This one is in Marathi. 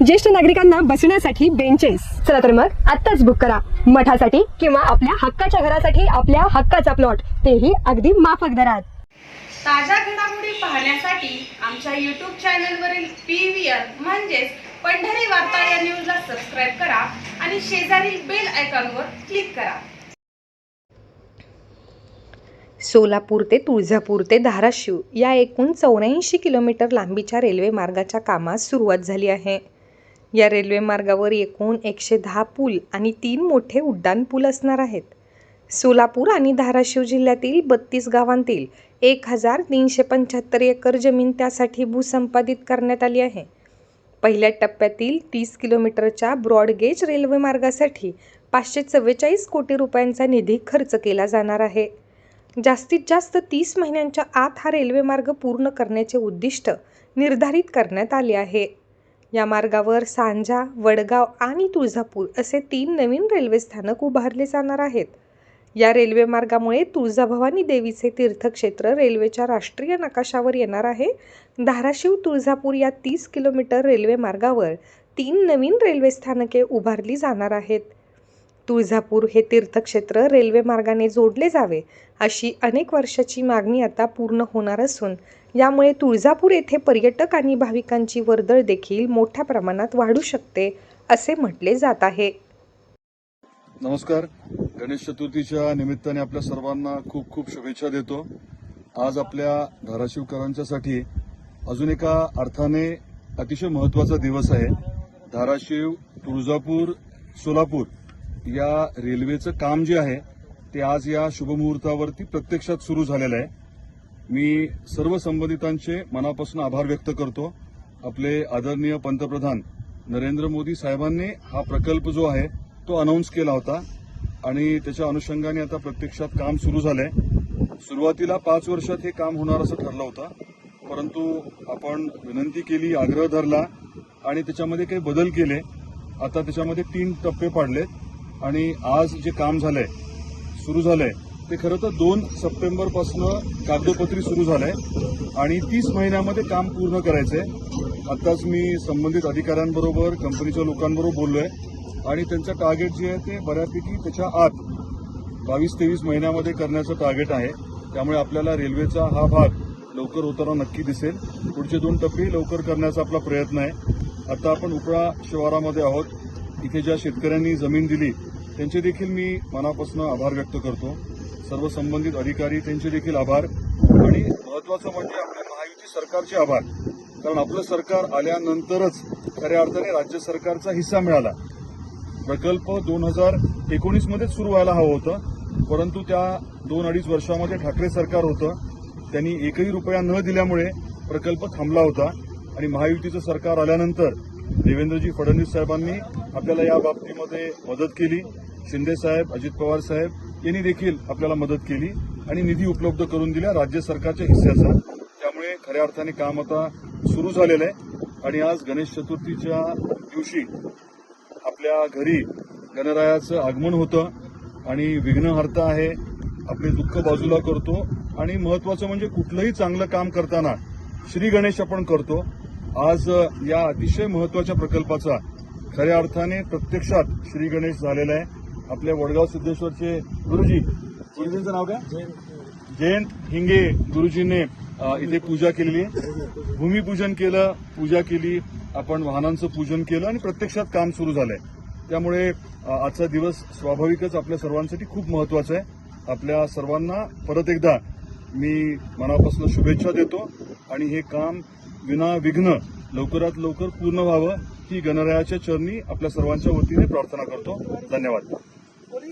ज्येष्ठ नागरिकांना बसण्यासाठी बेंचेस चला तर मग आत्ताच बुक करा. मठासाठी किंवा आपल्या हक्काच्या घरासाठी आपल्या हक्काचा प्लॉट तेही अगदी माफक दरात. ताज्या घडामोडी पाहण्यासाठी आमच्या यूट्यूब चॅनलवरील पी व्ही आर म्हणजेच पंढरी वार्ता या न्यूजला सबस्क्राईब करा आणि शेजारील बेल आयकॉनवर क्लिक करा. सोलापूर ते तुळजापूर ते धाराशिव या एकूण चौऱ्याऐंशी किलोमीटर लांबीच्या रेल्वे मार्गाच्या कामास सुरुवात झाली आहे. या रेल्वे मार्गावर एकूण एकशे दहा पूल आणि तीन मोठे उड्डाण पूल असणार आहेत. सोलापूर आणि धाराशिव जिल्ह्यातील बत्तीस गावांतील एक हजार तीनशे पंच्याहत्तर एकर जमीन त्यासाठी भूसंपादित करण्यात आली आहे. पहिल्या टप्प्यातील तीस किलोमीटरच्या ब्रॉडगेज रेल्वे मार्गासाठी पाचशे चव्वेचाळीस कोटी रुपयांचा निधी खर्च केला जाणार आहे. जास्तीत जास्त तीस महिन्यांच्या आत हा रेल्वे मार्ग पूर्ण करण्याचे उद्दिष्ट निर्धारित करण्यात आले आहे. या मार्गावर सांजा वडगाव आणि तुळजापूर असे तीन नवीन रेल्वे स्थानक उभारले जाणार आहेत. या रेल्वे मार्गामुळे तुळजाभवानी देवीचे तीर्थक्षेत्र रेल्वेच्या राष्ट्रीय नकाशावर येणार आहे. धाराशिव तुळजापूर या तीस किलोमीटर रेल्वे मार्गावर तीन नवीन रेल्वे स्थानके उभारली जाणार आहेत. तुळजापूर हे तीर्थक्षेत्र रेल्वे मार्गाने जोडले जावे अशी अनेक वर्षाची मागणी आता पूर्ण होणार असून यामुळे तुळजापूर येथे पर्यटक आणि भाविकांची वर्दळ देखील मोठ्या प्रमाणात वाढू शकते असे म्हटले जात आहे. नमस्कार. गणेश चतुर्थीच्या निमित्ताने आपल्या सर्वांना खूप खूप शुभेच्छा देतो. आज आपल्या धाराशिवकरांच्यासाठी अजून एका अर्थाने अतिशय महत्त्वाचा दिवस आहे. धाराशिव तुळजापूर सोलापूर या रेल्वेचं काम जे आहे ते आज या शुभमुहूर्तावरती प्रत्यक्षात सुरू झालेलं आहे. मी सर्व संबंधितांचे मनापासून आभार व्यक्त करतो. आपले आदरणीय पंतप्रधान नरेंद्र मोदी साहेबांनी हा प्रकल्प जो आहे तो अनाऊन्स केला होता आणि त्याच्या अनुषंगाने आता प्रत्यक्षात काम सुरू झालंय. सुरुवातीला पाच वर्षात हे काम होणार असं ठरलं होतं परंतु आपण विनंती केली आग्रह धरला आणि त्याच्यामध्ये काही बदल केले. आता त्याच्यामध्ये तीन टप्पे पाडलेत आणि आज जे काम झालंय सुरू झालंय ते खरं तर दोन सप्टेंबरपासून कागदोपत्री सुरू झालंय आणि तीस महिन्यामध्ये काम पूर्ण करायचं आहे आत्ताच मी संबंधित अधिकाऱ्यांबरोबर कंपनीच्या लोकांबरोबर बोललोय आणि त्यांचं टार्गेट जे आहे ते बऱ्यापैकी त्याच्या आत बावीस तेवीस महिन्यामध्ये करण्याचं टार्गेट आहे. त्यामुळे आपल्याला रेल्वेचा हा भाग लवकर होताना नक्की दिसेल. पुढचे दोन टप्पे लवकर करण्याचा आपला प्रयत्न आहे. आता आपण उपळा शिवारामध्ये आहोत. इथे ज्या शेतकऱ्यांनी जमीन दिली त्यांचे देखील मी मनापासून आभार व्यक्त करतो. सर्व संबंधित अधिकारी त्यांचे देखील आभार. आणि महत्वाचं म्हणजे आपल्या महायुती सरकारचे आभार. कारण आपलं सरकार आल्यानंतरच खऱ्या अर्थाने राज्य सरकारचा हिस्सा मिळाला. प्रकल्प दोन हजार एकोणीसमध्येच सुरू व्हायला हवं होतं. परंतु त्या दोन अडीच वर्षामध्ये ठाकरे सरकार होतं. त्यांनी एकही रुपया न दिल्यामुळे प्रकल्प थांबला होता. आणि महायुतीचं सरकार आल्यानंतर देवेंद्रजी फडणवीस साहेबांनी आपल्याला या बाबतीमध्ये मदत केली. शिंदे साहेब अजित पवार साहेब यांनी देखील आपल्याला मदत केली आणि निधी उपलब्ध करून दिला राज्य सरकारच्या हिस्स्याचा त्यामुळे खऱ्या अर्थाने काम आता सुरू झालेलं आहे. आणि आज गणेश चतुर्थीच्या दिवशी आपल्या घरी गणरायाचं आगमन होतं आणि विघ्नहर्ता आहे. आपले दुःख बाजूला करतो. आणि महत्वाचं म्हणजे कुठलंही चांगलं काम करताना श्री गणेश आपण करतो. आज या अतिशय महत्त्वाच्या प्रकल्पाचा खऱ्या अर्थाने प्रत्यक्षात श्री गणेश झालेला आहे. आपल्या वडगाव सिद्धेश्वरचे गुरुजी. गुरुजींचं नाव काय? जयंत हिंगे गुरुजीने इथे पूजा केलेली. आहे भूमिपूजन केलं पूजा केली. आपण वाहनांचं पूजन केलं आणि प्रत्यक्षात काम सुरू झालंय. त्यामुळे आजचा दिवस स्वाभाविकच आपल्या सर्वांसाठी खूप महत्त्वाचा आहे. आपल्या सर्वांना परत एकदा मी मनापासून शुभेच्छा देतो आणि हे काम विना लवकरात लवकर पूर्ण व्हावं ही गणरायाच्या चरणी आपल्या सर्वांच्या वतीने प्रार्थना करतो. धन्यवाद. করি